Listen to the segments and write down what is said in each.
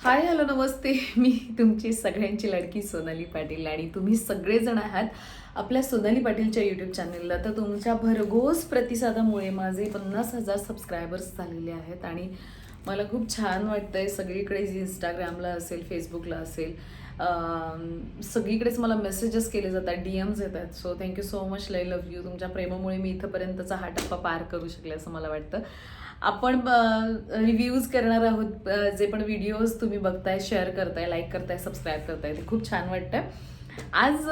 Hi hello नमस्ते. मी तुमची सगळ्यांची लडकी सोनाली पाटील आणि तुम्ही सगळेजण आहात आपल्या सोनाली पाटीलच्या यूट्यूब चॅनलला तर तुमच्या भरघोस प्रतिसादामुळे माझे पन्नास हजार सबस्क्रायबर्स झालेले आहेत आणि मला खूप छान वाटतंय. सगळीकडे इंस्टाग्रामला असेल फेसबुकला असेल सगळीकडेच मला मेसेजेस केले जातात डी एम्स येत आहेत so thank you so much लय लव्ह यू तुमच्या प्रेमामुळे मी इथंपर्यंतचा हा टप्पा पार करू शकले असं मला वाटतं. आपण रिव्ह्यूज करणार आहोत जे पण व्हिडिओज तुम्ही बघताय शेअर करताय लाईक करताय सबस्क्राईब करताय ते खूप छान वाटतं. आज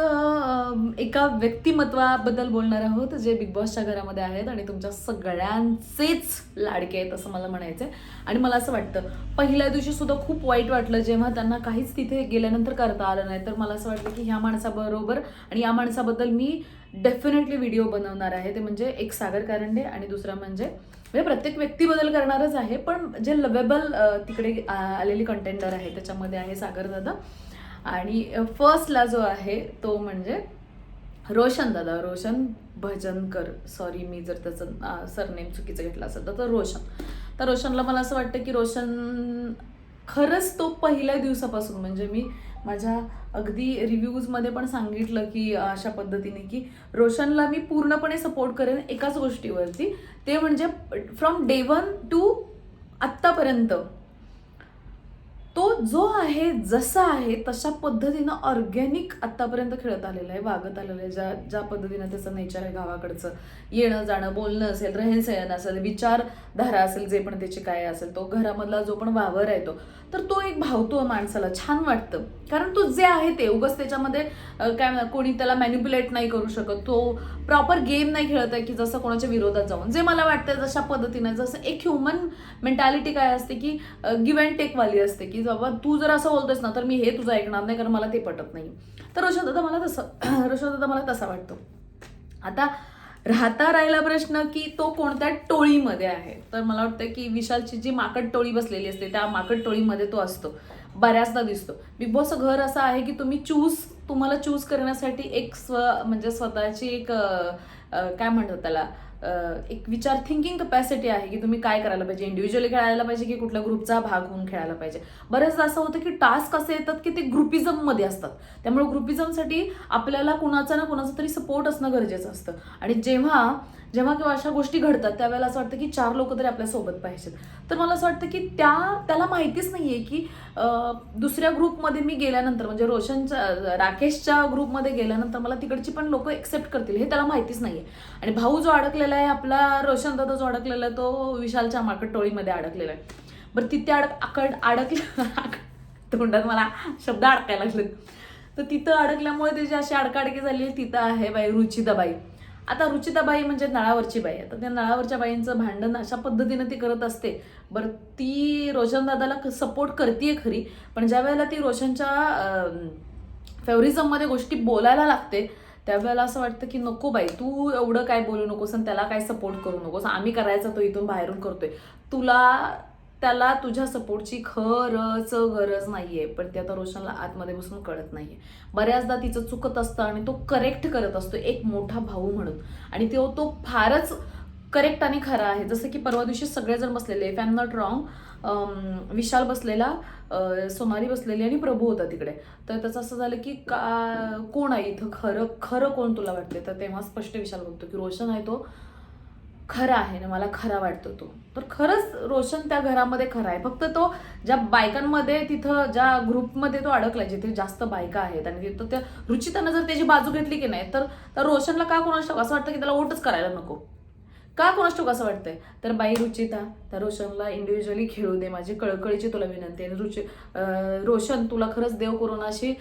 एका व्यक्तिमत्वाबद्दल बोलणार आहोत जे बिग बॉसच्या घरामध्ये आहेत आणि तुमच्या सगळ्यांचेच लाडके आहेत असं मला म्हणायचं आहे आणि मला असं वाटतं पहिल्या दिवशी सुद्धा खूप वाईट वाटलं जेव्हा त्यांना काहीच तिथे गेल्यानंतर करता आलं नाही. तर मला असं वाटलं की ह्या माणसाबरोबर आणि या माणसाबद्दल मी डेफिनेटली व्हिडिओ बनवणार आहे. ते म्हणजे एक सागर कारंडे आणि दुसरा म्हणजे म्हणजे प्रत्येक व्यक्तीबद्दल करणारच आहे. पण जे लवेबल तिकडे आलेली कंटेंडर आहे त्याच्यामध्ये आहे सागर दादा. आणि फर्स्टला जो आहे तो म्हणजे रोशन दादा. रोशन भजनकर. सॉरी मी जर त्याचं सरनेम चुकीचं घेतलं असेल तर तो रोशन. तर रोशनला मला असं वाटतं की रोशन खरंच तो पहिल्या दिवसापासून म्हणजे मी माझ्या अगदी रिव्ह्यूजमध्ये पण सांगितलं की अशा पद्धतीने की रोशनला मी पूर्णपणे सपोर्ट करेन एकाच गोष्टीवरती. ते म्हणजे फ्रॉम डे वन टू आत्तापर्यंत तो जो आहे जसा आहे तशा पद्धतीनं ऑर्गॅनिक आत्तापर्यंत खेळत आलेला आहे वागत आलेलं आहे. ज्या ज्या पद्धतीनं त्याचं नेचर आहे गावाकडचं. येणं जाणं बोलणं असेल रहनसहन असेल विचारधारा असेल जे पण त्याची काय असेल तो घरामधला जो पण वावर आहे तो तर तो एक भावतो माणसाला. छान वाटतं. कारण तो जे आहे ते उगस त्याच्यामध्ये काय कोणी त्याला मॅन्युप्युलेट नाही करू शकत. तो प्रॉपर गेम नाही खेळत आहे की जसं कोणाच्या विरोधात जाऊन. जे मला वाटतं जशा पद्धतीनं जसं एक ह्युमन मेंटॅलिटी काय असते की गिव्ह अँड टेकवाली असते की बाबा तू जर असं बोलतोस ना तर मी हे तुझं ऐकणार नाही कारण मला ते पटत नाही. तर रोशन दादा मला तसं रोशन दादा मला तसा वाटतो. आता राहता राहिला प्रश्न की तो कोणत्या टोळीमध्ये आहे? तर मला वाटतं की विशालची जी माकड टोळी बसलेली असते त्या माकड टोळीमध्ये तो असतो. बऱ्याचदा दिसतो. बिग बॉसचं घर असं आहे की तुम्ही चूज तुम्हाला चूज करण्यासाठी एक स्व म्हणजे स्वतःची एक काय म्हणतात त्याला? एक विचार थिंकिंग कपॅसिटी आहे की तुम्ही काय करायला पाहिजे? इंडिव्हिज्युअली खेळायला पाहिजे की कुठल्या ग्रुपचा भाग होऊन खेळायला पाहिजे? बऱ्याचदा असं होतं की टास्क असे येतात की ते ग्रुपिझममध्ये असतात. त्यामुळे ग्रुपिझमसाठी आपल्याला कुणाचा ना कुणाचा तरी सपोर्ट असणं गरजेचं असतं. आणि जेव्हा जेव्हा किंवा अशा गोष्टी घडतात त्यावेळेला असं वाटतं की चार लोक तरी आपल्यासोबत पाहिजेत. तर मला असं वाटतं की त्या त्याला माहितीच नाहीये की दुसऱ्या ग्रुपमध्ये मी गेल्यानंतर म्हणजे रोशनच्या राकेशच्या ग्रुपमध्ये गेल्यानंतर मला तिकडची पण लोक एक्सेप्ट करतील हे त्याला माहितीच नाहीये. आणि भाऊ जो अडकलेला आहे आपला रोशन दादा जो अडकलेला आहे तो विशालच्या माकड टोळीमध्ये अडकलेला आहे. बरं तिथे अडक आकड अडकलं तोंडात मला शब्द अडकायला लागले तर तिथं अडकल्यामुळे त्याची अशी अडकाडकी झाली तिथं आहे बाई रुचिताबाई आता रुचिताबाई म्हणजे नळावरची बाई आता त्या नळावरच्या बाईंचं भांडण अशा पद्धतीनं ती करत असते. बरं ती रोशनदादाला सपोर्ट करते खरी पण ज्या वेळेला ती रोशनच्या फेवरिझममध्ये गोष्टी बोलायला लागते त्यावेळेला असं वाटतं की नको बाई तू एवढं काय बोलू नकोस आणि त्याला काय सपोर्ट करू नकोस. आम्ही करायचा तो इथून बाहेरून करतोय. तुला त्याला तुझ्या सपोर्टची खरंच गरज नाहीये पण ते आता रोशनला आतमध्ये बसून कळत नाहीये. बऱ्याचदा तिचं चुकत असतं आणि तो करेक्ट करत असतो एक मोठा भाऊ म्हणून. आणि तो तो फारच करेक्ट आणि खरा आहे. जसं की परवा दिवशी सगळेजण बसलेले if I am not wrong Vishal बसलेला सोनाली बसलेली आणि प्रभू होता तिकडे. तर त्याचं असं झालं की का कोण आहे इथं? खरं खरं कोण तुला वाटते तर तेव्हा स्पष्ट विशाल बोलतो की रोशन आहे तो खरा आहे ना मला खरा वाटतो तो. तर खरंच रोशन त्या घरामध्ये खरा आहे. फक्त तो ज्या बायकांमध्ये तिथं ज्या ग्रुपमध्ये तो अडकला जिथे जास्त बायका आहेत आणि तिथं त्या रुचितानं जर त्याची बाजू घेतली की नाही तर रोशनला का कोणाला असं वाटतं की त्याला वोटच करायला नको. का कोणास ठाऊक असं वाटतंय? तर बाई रुचिता त्या रोशनला इंडिव्हिज्युअली खेळू दे. माझी कळकळीची तुला विनंती आहे. रुचि रोशन तुला खरंच देव कोरोनाशी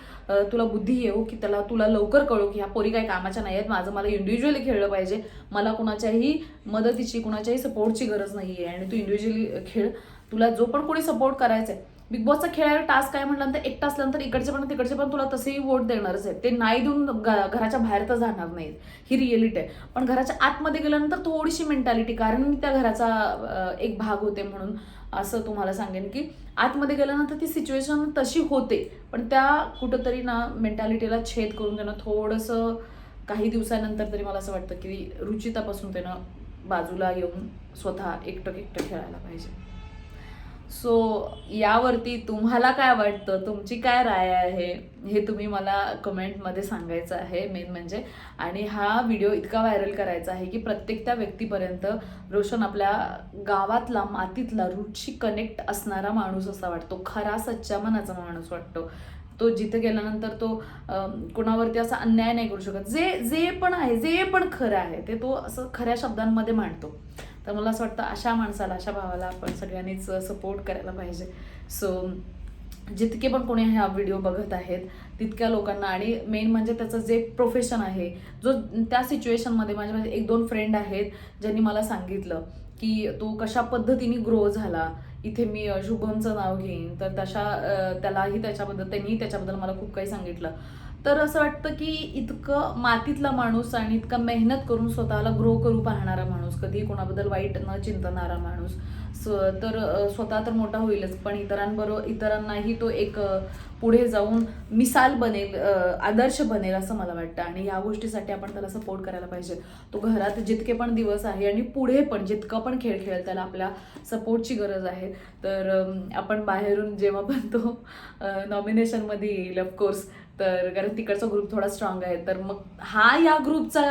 तुला बुद्धी येऊ की त्याला तुला लवकर कळू की ह्या पोरी काही कामाच्या नाही आहेत माझं मला इंडिव्हिज्युअली खेळलं पाहिजे. मला कुणाच्याही मदतीची कुणाच्याही सपोर्टची गरज नाही आहे आणि तू इंडिव्हिज्युअली खेळ. तुला जो पण कोणी सपोर्ट करायचा आहे बिग बॉसचा खेळायला टास्क काय म्हटल्यानंतर एकटा असल्यानंतर इकडचे पण तिकडचे पण तुला तसेही वोट देणारच आहेत. ते नाही देऊन घराच्या बाहेर तर जाणार नाहीत. ही रिअलिटी आहे. पण घराच्या आतमध्ये गेल्यानंतर थोडीशी मेंटॅलिटी कारण मी त्या घराचा एक भाग होते म्हणून असं तुम्हाला सांगेन की आतमध्ये गेल्यानंतर ती सिच्युएशन तशी होते. पण त्या कुठंतरी ना मेंटॅलिटीला छेद करून त्यानं थोडंसं काही दिवसानंतर तरी मला असं वाटतं की रुचितापासून त्यानं बाजूला येऊन स्वतः एकटं एकटं खेळायला पाहिजे. सो यावरती तुम्हाला काय वाटतं? तुमची काय राय आहे? हे तुम्ही मला कमेंटमध्ये सांगायचं आहे मेन म्हणजे. आणि हा व्हिडिओ इतका व्हायरल करायचा आहे की प्रत्येक त्या व्यक्तीपर्यंत रोशन आपल्या गावातला मातीतला रूटशी कनेक्ट असणारा माणूस असा वाटतो. खरा सच्च्या मनाचा माणूस वाटतो. तो जिथे गेल्यानंतर तो कोणावरती असा अन्याय नाही करू शकत. जे जे पण आहे जे पण खरं आहे ते तो असं खऱ्या शब्दांमध्ये मांडतो. तर मला असं वाटतं अशा माणसाला अशा भावाला आपण सगळ्यांनीच सपोर्ट करायला पाहिजे. सो जितके पण कोणी हा व्हिडिओ बघत आहेत तितक्या लोकांना आणि मेन म्हणजे त्याचं जे प्रोफेशन आहे जो त्या सिच्युएशनमध्ये माझे माझे एक दोन फ्रेंड आहेत ज्यांनी मला सांगितलं की तो कशा पद्धतीने ग्रो झाला इथे मी शुभमचं नाव घेईन. तर तशा त्यालाही त्याच्याबद्दल त्यांनी त्याच्याबद्दल मला खूप काही सांगितलं. तर असं वाटतं की इतकं मातीतला माणूस आणि इतका मेहनत करून स्वतःला ग्रो करू पाहणारा माणूस कधी कोणाबद्दल वाईट न चिंतणारा माणूस. स- तर स्वतः तर मोठा होईलच पण इतरांबरोबर इतरांनाही तो एक पुढे जाऊन मिसाल बनेल आदर्श बनेल असं मला वाटतं. आणि या गोष्टीसाठी आपण त्याला सपोर्ट करायला पाहिजे. तो घरात जितके पण दिवस आहे आणि पुढे पण जितकं पण खेळ खेळेल त्याला आपल्या सपोर्टची गरज आहे. तर आपण बाहेरून जेव्हा पण तो नॉमिनेशनमध्ये येईल ऑफकोर्स तर कारण तिकडचा ग्रुप थोडा स्ट्रॉंग आहे. तर मग हा या ग्रुपचा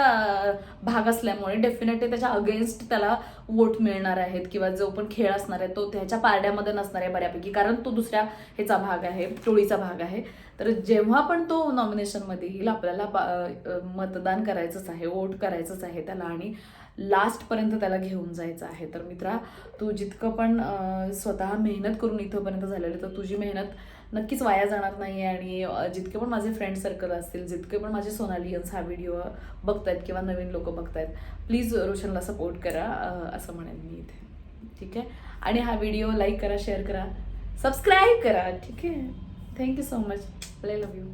भाग असल्यामुळे डेफिनेटली त्याच्या अगेन्स्ट त्याला वोट मिळणार आहेत किंवा जो पण खेळ असणार आहे तो त्याच्या पारड्यामध्ये नसणार आहे बऱ्यापैकी. कारण तो दुसऱ्या ह्याचा भाग आहे टोळीचा भाग आहे. तर जेव्हा पण तो नॉमिनेशनमध्ये येईल आपल्याला बा- मतदान करायचंच आहे वोट करायचंच आहे त्याला आणि लास्टपर्यंत त्याला घेऊन जायचं आहे. तर मित्रा तू जितकं पण स्वतः मेहनत करून इथंपर्यंत झालेलं तर तुझी मेहनत नक्कीच वाया जाणार नाही आणि जितके पण माझे फ्रेंड सर्कल असतील जितके पण माझे सोनालियन्स हा व्हिडिओ बघतायत किंवा नवीन लोक बघतायत प्लीज रोशनला सपोर्ट करा असं म्हणेन मी इथे. ठीक आहे? आणि हा व्हिडिओ लाईक करा शेअर करा सबस्क्राईब करा. ठीक आहे? Thank you so much I love you